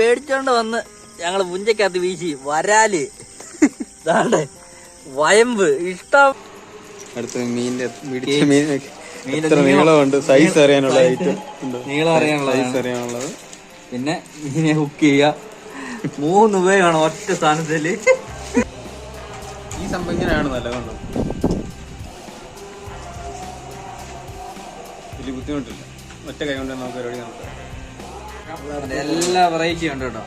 പേടിച്ചോണ്ട് വന്ന് ഞങ്ങൾ പുഞ്ചക്കകത്ത് വീശി വരാൽ. ദാണ്ടെ വയമ്പ് ഇഷ്ടം. അടുത്ത മീനിന്റെ കേക്ക്. മീനൊക്കെ. എത്ര നീളമുണ്ട്. സൈസ് അറിയാനുള്ള ഐറ്റം നീളം അറിയാനുള്ള സൈസ് അറിയാനുള്ളത്. പിന്നെ മീനെ ഹുക്ക് ചെയ്യുക മൂന്ന് പേരാണ് ഒറ്റ സ്ഥാനത്തിൽ. ഈ സംഭവം ഇങ്ങനെയാണ് നല്ല കണ്ടോ വലിയ ബുദ്ധിമുട്ടില്ല. ഒറ്റ കൈ കൊണ്ട് നമുക്ക് പരിപാടി നടത്താം. എല്ലാ വെറൈറ്റി ഉണ്ട് കേട്ടോ.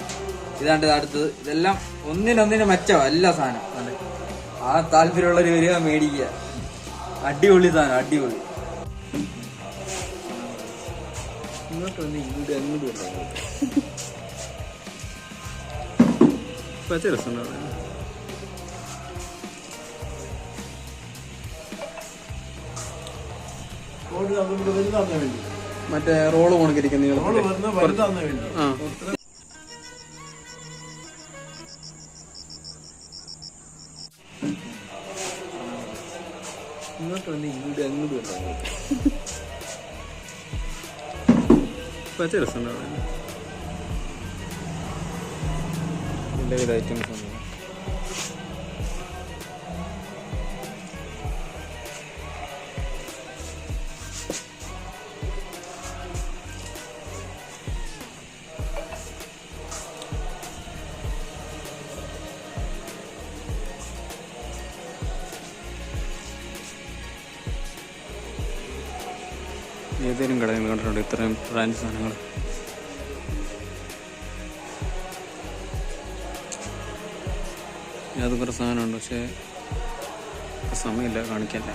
ഇതാണ്ട് ഇത് അടുത്തത്. ഇതെല്ലാം ഒന്നിനൊന്നിന് മെച്ചോ എല്ലാ സാധനം. ആ ആ താല്പര്യമുള്ളവര് വരിക മേടിക്കുക. അടിപൊളി സാധനം അടിപൊളി. ഇങ്ങോട്ട് വന്ന് ഇങ്ങോട്ട് അങ്ങോട്ട് പച്ച രസമുണ്ട് മറ്റേ റോൾ കണക്കിരിക്കുന്ന നീളത്തിൽ ആ. ഇങ്ങോട്ട് വന്ന് ഇങ്ങോട്ട് അങ്ങോട്ട് വന്നു. പച്ച എല്ലാവിധ ഐറ്റംസ് ഏതെങ്കിലും കടയിൽ കണ്ടിട്ടുണ്ട്? ഇത്രയും ബ്രാൻഡ് സാധനങ്ങൾ. അത് കുറേ സാധനമുണ്ട് പക്ഷേ സമയമില്ല കാണിക്കല്ല.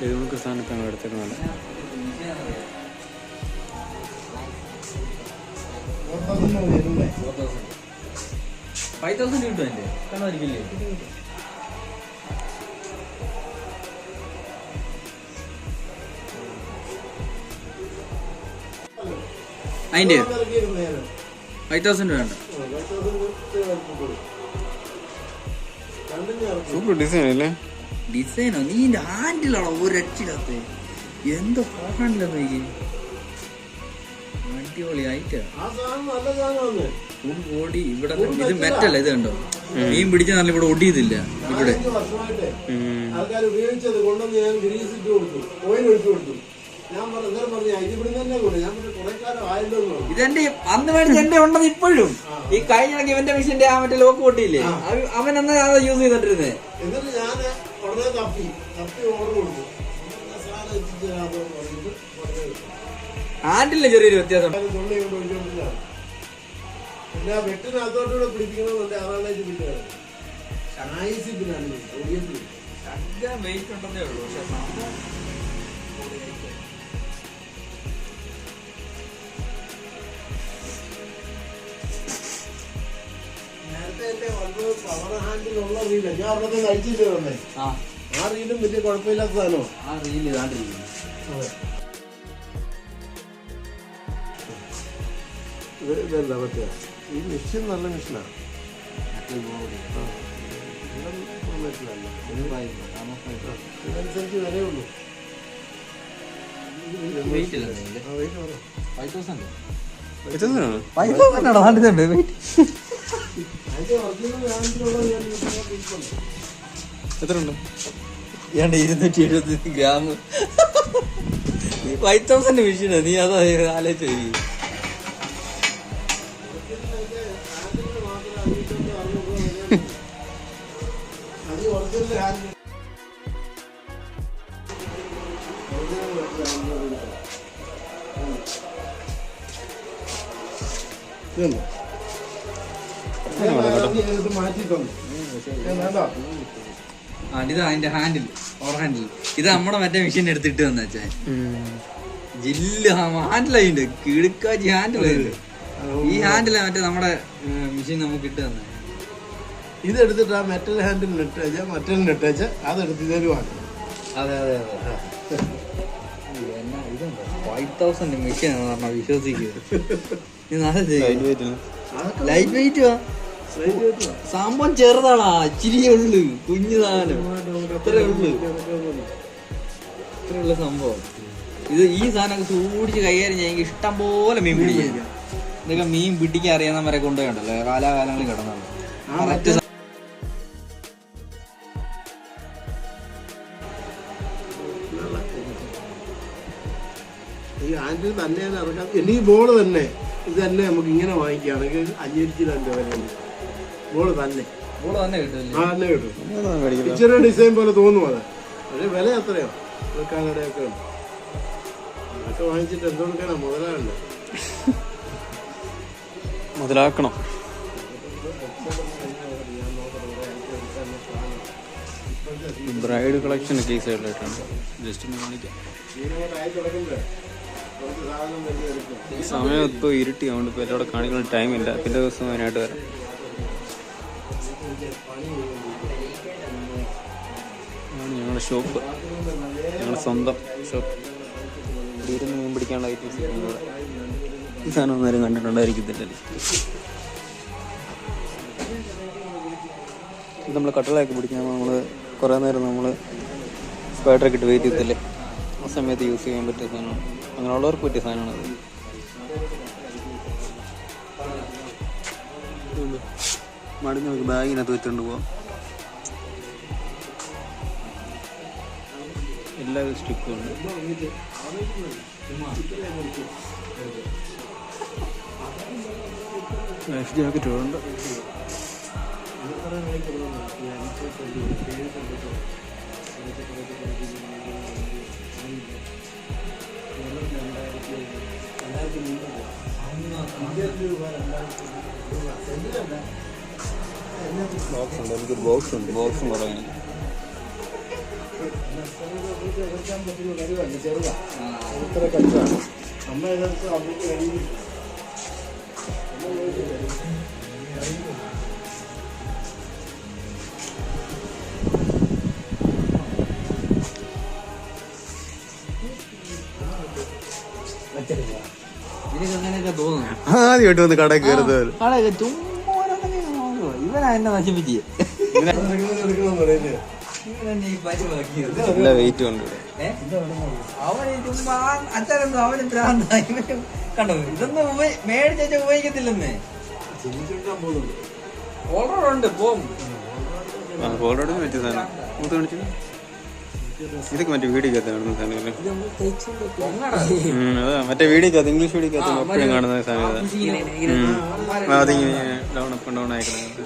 ഇത് സാധനത്തെ സാധനം. ഞങ്ങൾ ഫൈവ് തൗസൻഡ് കിട്ടും എന്റെ കണ്ണായിരിക്കില്ലേ അതിന്റെ ഫൈവ് തൗസൻഡ് വേണ്ട. സൂപ്പർ ഡിസൈൻ അല്ലേ? ഡിസൈനോ നീ ഹാൻഡിലാണോ ഒരു രക്ഷിടാത്ത എന്തോ ഹാൻഡിലെന്ന് നോക്കി അടിപൊളി ആയിട്ടാ ഫുൾ ബോഡി ഇവിടെ ഇത് മെറ്റല്ല ഇത് കണ്ടോ? മീൻ പിടിച്ച നല്ല ഇവിടെ ഒടിയതില്ല ഇവിടെ. ഉം. ആൾക്കാർ ഉപയോഗിച്ചത് കൊണ്ടുവന്ന് ഞാൻ കൊടുത്തു. ഓയിൽ ഒഴിച്ചു കൊടുത്തു. ഇതെന്റെ അന്ന് മേടിച്ച എന്റെ ഉണ്ടെന്ന് ഇപ്പോഴും. ഈ കഴിഞ്ഞ ഇവന്റെ മിഷന്റെ ആ മറ്റേ ലോക്ക് പൊട്ടിയില്ലേ? അവൻ അന്ന് അതാ യൂസ് ചെയ്തോണ്ടിരുന്നേ എന്നിട്ട് ഞാൻ ഉടനെ തപ്പി. തപ്പി ഓർഡർ കൊടുത്തു. ഹാൻഡിലിന് ചെറിയൊരു വ്യത്യാസം. പിന്നെ വെട്ടിനകത്തോട്ടുകൂടെ പിടിപ്പിക്കണമെന്നുണ്ട് ഒടിയത്തിൽ വെയിറ്റ് ഉണ്ടെന്നേ ഉള്ളൂ. പക്ഷെ സംഭവം നേരത്തെ എന്റെ വന്നത് പവർ ഹാൻഡിലുള്ള റീൽ ഞാൻ അവിടുത്തെ കഴിച്ചില്ലേ തന്നെ ആ. റീലും വലിയ കുഴപ്പമില്ലാത്ത സാധനമാണ്. ആ റീൽ ഇതാണ്ടിരിക്കുന്നു. ഇത് ഇതല്ല പറ്റുക ഈ മെഷീൻ നല്ല മെഷീനാണ് ഇതനുസരിച്ച് വിലയുള്ളൂ വെയിറ്റ് ഇല്ല ആ വെയിറ്റ് പറയാം ഫൈവ് തൗസൻഡ് ഇതെന്തിനാണ്? ഫൈവ് ആണോ? ഹാൻഡിലുണ്ട് വെയിറ്റ് അതിന്റെ ഒറിജിനൽ ഞാൻ ഇരിപ്പുണ്ട്. എത്ര ഉണ്ട് ഏണ്ട ഇരുന്നൂറ്റി എഴുപത്തി ഗ്രാം. നീ ഫൈവ് തൗസൻഡ് മെഷീനാ നീ അതാ ആലോചിച്ചു ഇത് അതിന്റെ ഹാൻഡിൽ ഓർ ഹാൻഡിൽ ഇത് നമ്മുടെ മറ്റേ മെഷീൻ എടുത്തിട്ട് വന്ന വെച്ചാൽ ജില്ല ഹാൻഡിലുണ്ട് കിടുക്കാജി ഹാൻഡിൽ ഈ ഹാൻഡിലാ മറ്റേ നമ്മുടെ മെഷീൻ നമുക്ക് ഇട്ട് തന്നെ. ഇത് എടുത്തിട്ട് ആ മെറ്റൽ ഹാൻഡിൽ ഇട്ടേച്ച മെറ്റലിന് ഇട്ടേച്ച് അതെടുത്ത് തരുവാണ് അതെ അതെ അതെ ഫൈവ് തൗസൻഡ് മെഷീൻ ആണ് പറഞ്ഞാൽ വിശ്വസിക്കുക ലൈറ്റ് വെയിറ്റ് വാ. സംഭവം ചെറുതാണാ ഇച്ചിരി ഉള്ളു. കുഞ്ഞു സാധനം. ഇത്രേ ഉള്ളു. ഇത്രയുള്ള സംഭവം. ഇത് ഈ സാധനം സൂടിച്ച് കൈകാര്യം ചെയ്യാൻ എനിക്ക് ഇഷ്ടം പോലെ മീൻ പിടിക്കാം ഇതൊക്കെ മീൻ പിടിക്കാൻ അറിയാവുന്നവരെ കൊണ്ടുപോയണ്ടല്ലോ കാലാകാലങ്ങളിൽ കിടന്നാണ്. കറക്റ്റ് ഹാൻഡിൽ തന്നെ ഇറക്കാം ഇനി ഈ ബോൾ തന്നെ ഇത് തന്നെ നമുക്ക് ഇങ്ങനെ വാങ്ങിക്കുകയാണെങ്കിൽ അഞ്ഞൂറ്റി രണ്ട് വിലയുണ്ട് ബോൾ തന്നെ. ബോൾ തന്നെ ആ തന്നെ കിട്ടും. ഇച്ചിരി ഡിസൈൻ പോലെ തോന്നും അത്. പക്ഷേ വില എത്രയോ? വെക്കാനടയൊക്കെ ഉണ്ട്. അതൊക്കെ വാങ്ങിച്ചിട്ട് എന്തോ കൊടുക്കാനാ? മുതലാകണ്ട മുതലാക്കണം. ബ്രൈഡ് കളക്ഷൻ ഒക്കെ ഈ ജസ്റ്റ് ഒന്ന് കാണിക്കാം. ഈ സമയം ഇപ്പോൾ ഇരുട്ടി. അതുകൊണ്ട് ഇപ്പോൾ എല്ലാവിടെ കാണിക്കുന്ന ടൈമില്ല പിന്നെ ദിവസം അതിനായിട്ട് വരാം. ഞങ്ങളുടെ ഷോപ്പ് ഞങ്ങളുടെ സ്വന്തം ഷോപ്പ് ഇരുന്ന് മീൻ പിടിക്കാനുള്ള ഐറ്റംസ് ഇവിടെ. ഈ സാധനം ഒന്നും കണ്ടിട്ടുണ്ടായിരിക്കത്തില്ലല്ലേ. ഇത് നമ്മൾ കട്ടളയൊക്കെ പിടിക്കുമ്പോൾ നമ്മൾ കുറേ നേരം നമ്മൾ സ്പൈഡറൊക്കെ ഇട്ട് വെയിറ്റ് ചെയ്തില്ലേ ആ സമയത്ത് യൂസ് ചെയ്യാൻ പറ്റിയ സാധനമാണ്. അങ്ങനെയുള്ളവർക്ക് പറ്റിയ സാധനമാണ് അത് മടി നമുക്ക് ബാഗിനകത്ത് വെച്ചുകൊണ്ട് പോവാം. എല്ലാ സ്റ്റിക്കും ഉണ്ട്. ലൈഫ് ജാക്കറ്റും ഉണ്ട് ബോക്സ് ഉണ്ട് എനിക്കൊരു ബോക്സ് ഉണ്ട് ബോക്സും കുറവാണ് കച്ചാണ് അമ്മ ഇതിനകത്ത് അമ്മയ്ക്ക് കഴിയും ആദ്യമായിട്ട് വന്ന് കടയിൽ കയറുന്നത് എന്നെ നശിപ്പിച്ച്. നല്ല വെയിറ്റ് ഉണ്ട് കണ്ടോ? ഇതൊന്നും മേടിച്ച ഉപയോഗിക്കത്തില്ലെന്നേ. ഉണ്ട് പോകും ഓൾറെഡി മൂത്ത് കാണിച്ചു? ഇതൊക്കെ മറ്റേ വീഡിയോക്കകത്ത് കാണുന്ന സാധനങ്ങൾ മറ്റേ വീഡിയോ വീഡിയോ ഇംഗ്ലീഷ് വീഡിയോക്കകത്ത് എപ്പോഴും കാണുന്ന സാധനം ഇതാ. ഉം. അതിങ്ങനെ ഡൗൺ അപ്പ് ഡൗൺ ആയി കിടക്കുന്നത്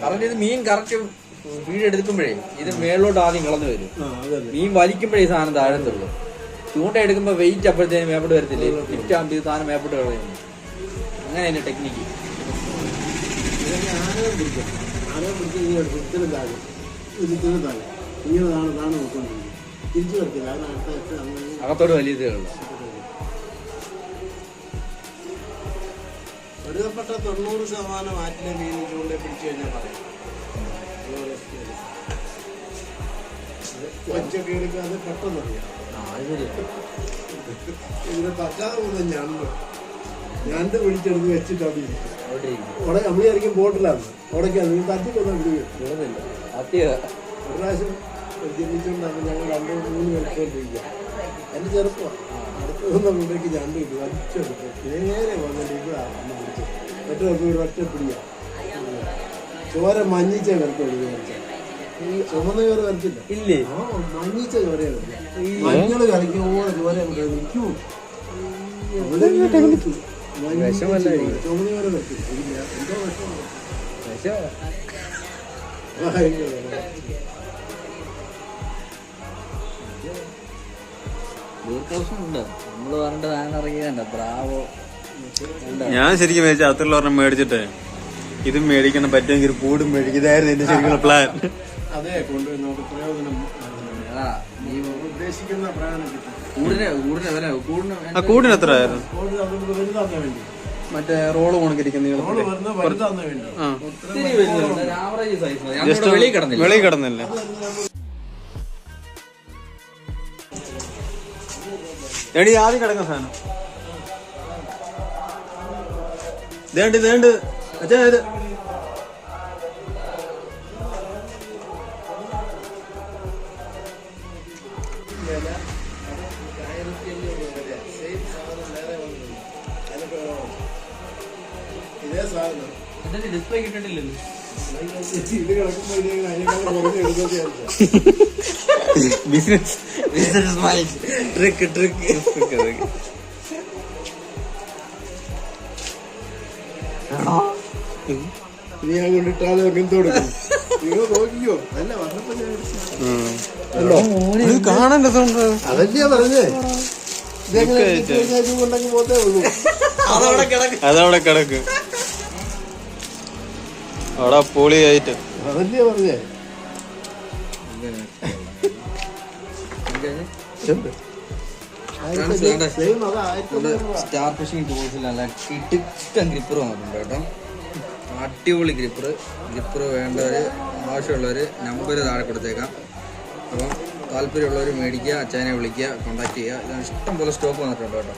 കറക്റ്റ് ഇത് മീൻ കറക്റ്റ് വീടെടുക്കുമ്പോഴേ ഇത് മേളിലോട്ട് ആദ്യം കളഞ്ഞു വരും. മീൻ വലിക്കുമ്പോഴേ ഈ സാധനം താഴത്തുള്ളൂ. ചൂണ്ട എടുക്കുമ്പോ വെയിറ്റ് അപ്പോഴത്തേനും മേപ്പോട്ട് വരത്തില്ലേ? ലിഫ്റ്റ് ആകുമ്പോൾ ഇത് സാധനം മേപ്പോട്ട് കളയുന്നു. അങ്ങനെ അതിന്റെ ടെക്നിക്ക് പിടിക്കും. ആനയെ പിടിക്കാം ഇങ്ങനെ താഴെ താഴെ തിരിച്ചു കിടക്കില്ല അതിന് അടുത്ത അടുത്ത് അങ്ങനെ അകത്തോട് വലിയ ഉള്ളൂ ഒരുവിധപ്പെട്ട തൊണ്ണൂറ് ശതമാനം ആറ്റിലെ മീൻ ചൂണ്ട പിടിച്ചു കഴിഞ്ഞാൽ പറയാം. ഒച്ചയൊക്കെ എടുക്കാതെ പെട്ടെന്ന് അറിയാം. ഇതിനെ പറ്റാതെ പോകുന്ന ഞണ്ട്. ഞണ്ട് പിടിച്ചെടുത്ത് വെച്ചിട്ട് അവിടെ ഇരിക്കും അവിടെ നമ്മളായിരിക്കും ബോട്ടിലാണ്. അവിടേക്കാണ് തട്ടിക്കൊന്നും സത്യ ഒരു പ്രാവശ്യം ജനിച്ചുകൊണ്ടാണ് ഞങ്ങൾ രണ്ട് മൂന്ന് പേർക്കൊണ്ടിരിക്കുക എന്റെ ചെറുപ്പമാണ് അടുത്ത് നമ്മളിലേക്ക് ഞാൻ വലിച്ചെടുത്തു നേരെ വന്നിട്ട് ഇവിടെ അന്ന് പിടിച്ചു ഒറ്റ ഒരു ഒറ്റ പിടിയാ. ചോര മഞ്ഞിച്ച ഒഴുകി ഈ ചുമന്ന ചോര വരത്തില്ല. ഇല്ലേ? ആ മഞ്ഞിച്ച ചോര മഞ്ഞൾ കളിക്കുമ്പോൾ ചോര നിൽക്കൂ ചുമന്ന ചോര ഇല്ല എന്തോ വിഷമം. ഭയങ്കര ദീർഘവശം ഉണ്ട് നമ്മൾ പറഞ്ഞിട്ട് ഇറങ്ങിയതണ്ട ബ്രാവോ. ഞാൻ ശരിക്കും മേടിച്ച അത്രയുള്ള ഒരെണ്ണം മേടിച്ചിട്ടേ ഇതും മേടിക്കണം പറ്റുമെങ്കിൽ കൂടും മേടിക്കുന്നതായിരുന്നു എന്റെ ശരിക്കുള്ള പ്ലാൻ അതെ കൊണ്ടുവരുന്ന നമുക്ക് പ്രയോജനം. നീ ഉദ്ദേശിക്കുന്ന പ്രയോജനം കൂടിന് കൂടിന് വില കൂടിന് ആ കൂടിന് എത്ര ആയിരുന്നു? മറ്റേ റോൾ കണക്കിരിക്കുന്ന വെളിയിൽ കിടന്നില്ല. എടി ആദ്യം കിടക്കുന്ന സാധനം. ദേണ്ട് ദേണ്ട് അച്ഛാ ഇതേ സാധനം ഡിസ്പ്ലേ എടുക്കുകയും business business mind trick trick നോക്കിക്കോ. അല്ല വന്നപ്പോ അതല്ലേ പറഞ്ഞേ. കിടക്കും. അതവിടെ കിടക്ക്. അവിടെ പൊളിയായിട്ട്. അതല്ലേ പറഞ്ഞേ? സെയിം അതാ ആയിരത്തി അഞ്ഞൂറ് രൂപ. സ്റ്റാർ ഫിഷിംഗ് ടൂൾസിലല്ല കിടുക്കൻ ഗ്രിപ്പർ വന്നിട്ടുണ്ട് കേട്ടോ. അടിപൊളി ഗ്രിപ്പർ ഗ്രിപ്പർ വേണ്ടവർ ആവശ്യമുള്ളവർ നമ്പർ താഴെ കൊടുത്തേക്കാം. അപ്പം താല്പര്യമുള്ളവർ മേടിക്കുക അച്ഛനെ വിളിക്കുക കോൺടാക്ട് ചെയ്യുക. ഇഷ്ടം പോലെ സ്റ്റോക്ക് വന്നിട്ടുണ്ട് കേട്ടോ.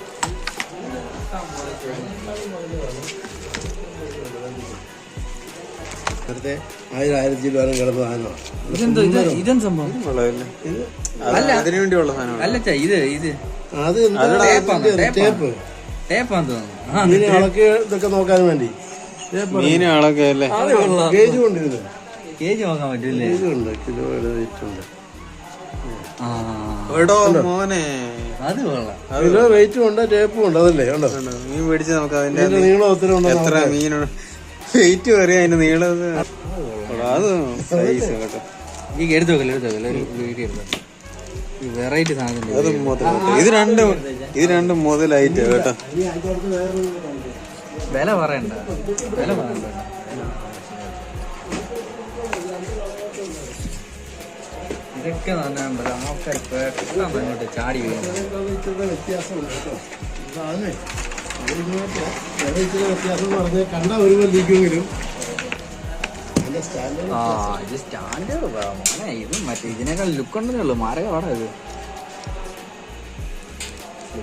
വെറുതെ ആയിരം ആയിരത്തി രൂപ കിടന്ന സാധനമാണ് ഇതെന്തോ ഇത് ഇതെന്ത് സംഭവം? അതിനു വേണ്ടിയുള്ള സാധനമാണ്. അല്ല ഇത് ഇത്. അത് ടേപ്പ്. ടേപ്പാന്ന് തോന്നുന്നു. ഇതൊക്കെ നോക്കാൻ വേണ്ടി. അല്ലേ? കേജ് കൊണ്ടിരുന്നു. കേജ് നോക്കാൻ പറ്റില്ലേ ഉണ്ട് വെയിറ്റ് ഉണ്ട് എടോ മോനെ. അത് കൊള്ളാം. കിലോ വെയിറ്റും ഉണ്ട് ടേപ്പും ഉണ്ട് അതല്ലേ? ഉണ്ടോ. കണ്ടോ? മീൻ മേടിച്ച് നമുക്ക് അതിന്റെ നീളം ഒത്തിരി ഉണ്ടോ എത്ര മീൻ വെയിറ്റ് പറയാ അതിന്റെ നീളം അത് സൈസ് കേട്ടോ. ഈ എടുത്തു വെക്കല്ലേ എടുത്തു വെക്കല്ലേ? ഒരു വീഡിയോ എടുത്തു വെറൈറ്റി സാധനം അത് മുതലായിട്ട് ഇത് രണ്ടും ഇത് രണ്ടും മുതലായിട്ട് കേട്ടോ. വില പറയണ്ട. വില പറയണ്ട. ഇതൊക്കെ തന്നെ ആൾക്കാർ പെട്ടെന്ന് അങ്ങോട്ട് ചാടി വീഴുന്നു അതിനേക്കാൾ ഇച്ചിരി വ്യത്യാസമുണ്ട് കേട്ടോ വ്യത്യാസം എന്ന് പറഞ്ഞാൽ കണ്ട അതിന്റെ സ്റ്റാൻഡേർഡ് ആ ഇത് സ്റ്റാൻഡേർഡ് മോനെ ഇത് മറ്റേ ഇതിനേക്കാൾ ലുക്ക് ഉണ്ടെന്നേ ഉള്ളൂ മാരക പാടാ ഇത്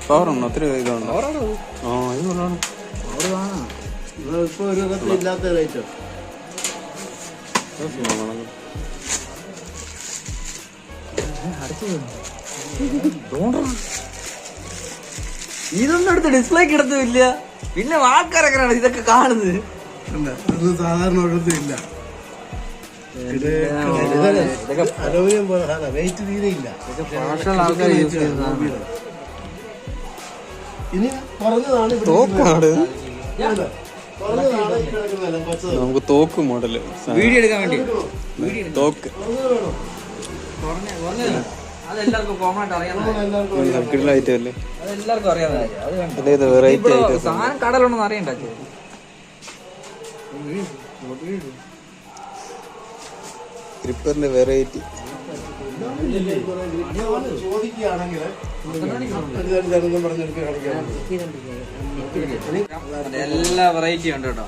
പവറുണ്ടോ ഒത്തിരി ഇതുണ്ടോ ആ ഇത് കൊള്ളാണ് അവിടെ കാണാം ഇപ്പൊ ഒരു ഇടത്തും ഇല്ലാത്ത റേറ്റ് ഇതൊന്നും എടുത്ത് ഡിസ്പ്ലേ കിടത്തുമില്ല പിന്നെ ആൾക്കാരെങ്ങനെയാണ് ഇതൊക്കെ കാണുന്നത്? അത് സാധാരണ ഒരിടത്തും ഇല്ല. ഇത് പോലെ സാധനം. വെയിറ്റ് തീരെ ഇല്ല ഇനി തോക്കാണ് നമുക്ക് തോക്ക് മോഡൽ വീഡിയോ എടുക്കാൻ വേണ്ടി. തോക്ക്. കുറഞ്ഞത് വേണം? അതെല്ലാവർക്കും കോമൺ ആയിട്ട് അറിയാവുന്ന അതെല്ലാവർക്കും കാര്യം. സാധനം കടലുണ്ടെന്ന് അറിയണ്ട. ക്രിപ്പറിന്റെ വെറൈറ്റി ചോദിക്കുകയാണെങ്കിൽ എല്ലാ വെറൈറ്റി ഉണ്ട് കേട്ടോ.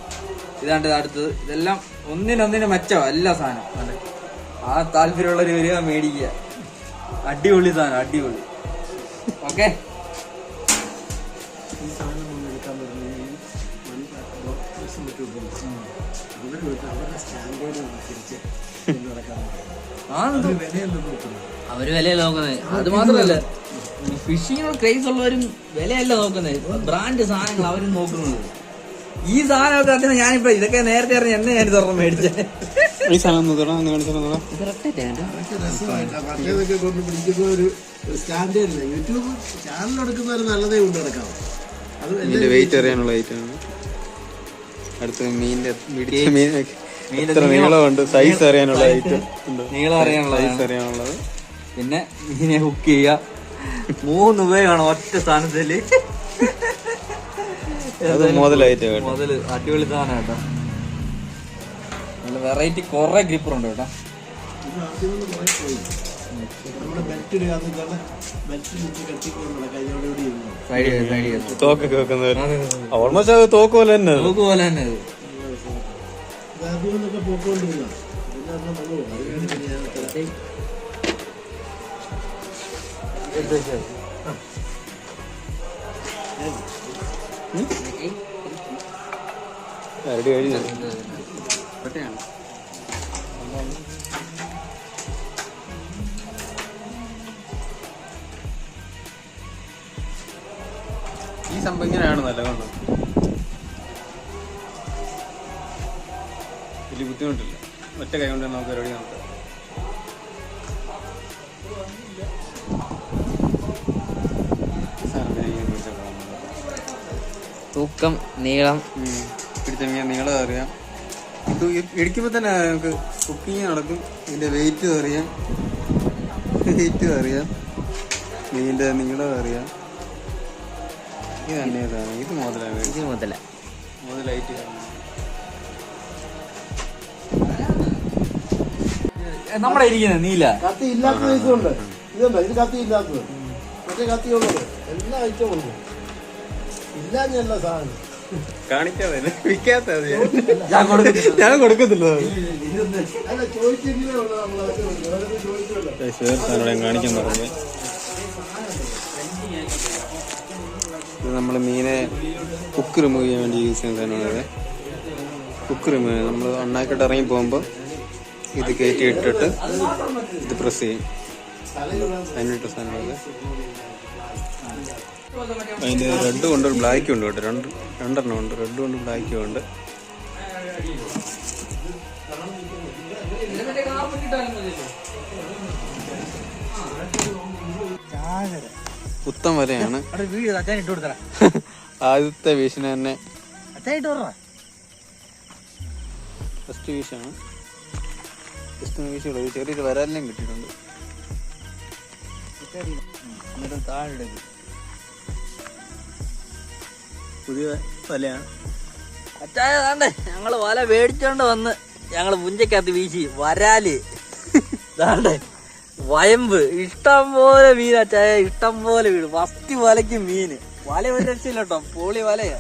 ഇതാണ്ട് ഇത് അടുത്തത്. ഇതെല്ലാം ഒന്നിനൊന്നിന് മെച്ചോ എല്ലാ സാധനം ആ താല്പര്യമുള്ളവർ വരിക മേടിക്കുക. അടിപൊളി സാധനം അടിപൊളി. ഓക്കെ? അവർ വിലയല്ല നോക്കുന്നത്. അത് മാത്രല്ല ഫിഷിങ്ങിനുള്ള ക്രേസ് ഉള്ളവരും വിലയല്ല നോക്കുന്നത്. ബ്രാൻഡ് സാധനങ്ങൾ അവരും നോക്കുന്നത് ഈ സാധനമൊക്കെ അദ്ദേഹം ഞാനിപ്പോ ഇതൊക്കെ നേരത്തെ അറിഞ്ഞ എന്നെ ഞാൻ തുറന്ന് മേടിച്ചേ. ഈ സാധനം നോക്കണം ഒന്ന് കാണിച്ചാൽ മറ്റേതൊക്കെ കൊണ്ട് പിടിക്കുന്ന ഒരു സ്റ്റാൻഡേർഡ് ഇല്ല യൂട്യൂബ് ചാനൽ എടുക്കുന്നവർ നല്ലതേ കൊണ്ട് നടക്കാം അത് മീനിന്റെ വെയിറ്റ് അറിയാനുള്ള ഐറ്റമാണ് അടുത്ത മീനിന്റെ പിടിച്ച മീൻ എത്ര നീളമുണ്ട് സൈസ് അറിയാനുള്ള ഐറ്റം ഉണ്ട്? നീളം അറിയാനുള്ള സൈസ് അറിയാനുള്ളത്. പിന്നെ മീനെ ഹുക്ക് ചെയ്യുക മൂന്ന് ഉപയോഗമാണ് ഒറ്റ സ്ഥാനത്തിൽ അത് മുതലായിട്ട് മുതൽ അടിപൊളി സാധനം കേട്ടോ. വെറൈറ്റി കുറെ ഗ്രിപ്പർ ഉണ്ട് കേട്ടോ ഓൾമോസ്റ്റ് അത് തോക്ക് പോലെ തന്നെ തോക്ക് പോലെ തന്നെ അത് ഒറ്റയാണ് ഈ സംഭവം ഇങ്ങനെയാണ് നല്ല കൊണ്ട് വലിയ ബുദ്ധിമുട്ടില്ല. ഒറ്റ കൈ കൊണ്ട് നമുക്ക് പരിപാടി നടത്താം. തൂക്കം നീളം. ഉം. പിടിച്ച നീളം അറിയാം ഇത് ഇടിക്കുമ്പോൾ തന്നെ നമുക്ക് കുക്കിങ് നടക്കും. ഇതിന്റെ വെയിറ്റ് അറിയാം. വെയിറ്റ് അറിയാം. മീനിന്റെ നീളം അറിയാം. ഇത് തന്നെ സാധനം ഇത് മുതലാണ് ഇത് മുതല. മുതലായിട്ട് നമ്മുടെ ഇരിക്കുന്ന നീല. കത്തി ഇല്ലാത്ത ഇതുണ്ട് ഇതുണ്ട്? ഇത് കത്തി ഇല്ലാത്തത്. മറ്റേ കത്തി ഉള്ളത് എല്ലാ ഐറ്റവും ഉണ്ട്. ഇല്ലാഞ്ഞല്ല സാധനം. കാണിക്കാതെ ഞാൻ. കൊടുക്കത്തില്ല. ഞാൻ കാണിക്കാൻ പറഞ്ഞു. ഇത് നമ്മൾ മീനെ കുക്ക് റിമൂവ് ചെയ്യാൻ വേണ്ടി യൂസ് ചെയ്യാൻ സാധനമാണ് കുക്ക് റിമൂവ് നമ്മൾ അണ്ണാക്കിട്ട് ഇറങ്ങി പോകുമ്പോൾ ഇത് കയറ്റി ഇട്ടിട്ട് ഇത് പ്രസ് ചെയ്യും. അതിനിട്ട് സാധനമാണ് അതിന്റെ റെഡ് കൊണ്ട് ബ്ലാക്കും ഉണ്ട് കേട്ടോ. രണ്ട് രണ്ടെണ്ണം ഉണ്ട്. റെഡ് കൊണ്ട് ബ്ലാക്കും ഉണ്ട്. പുത്തൻ വരെയാണ്. ആദ്യത്തെ വീശിന് തന്നെ. ഫസ്റ്റ് വീശാണ് ഫസ്റ്റ് വീശുള്ളത് ചെറിയൊരു വരാലിനെയും കിട്ടിയിട്ടുണ്ട്. താഴെ പുതിയ വലയാണ് അച്ചായ താണ്ടേ ഞങ്ങൾ വല മേടിച്ചോണ്ട് വന്ന് ഞങ്ങൾ പുഞ്ചക്കകത്ത് വീശി. വരാൽ. താണ്ടേ വയമ്പ്. ഇഷ്ടം പോലെ മീൻ അച്ചായ. ഇഷ്ടം പോലെ വീട് വസ്തി വലയ്ക്ക് മീന് വല ഒരു രക്ഷയില്ല കേട്ടോ. പോളി വലയാ.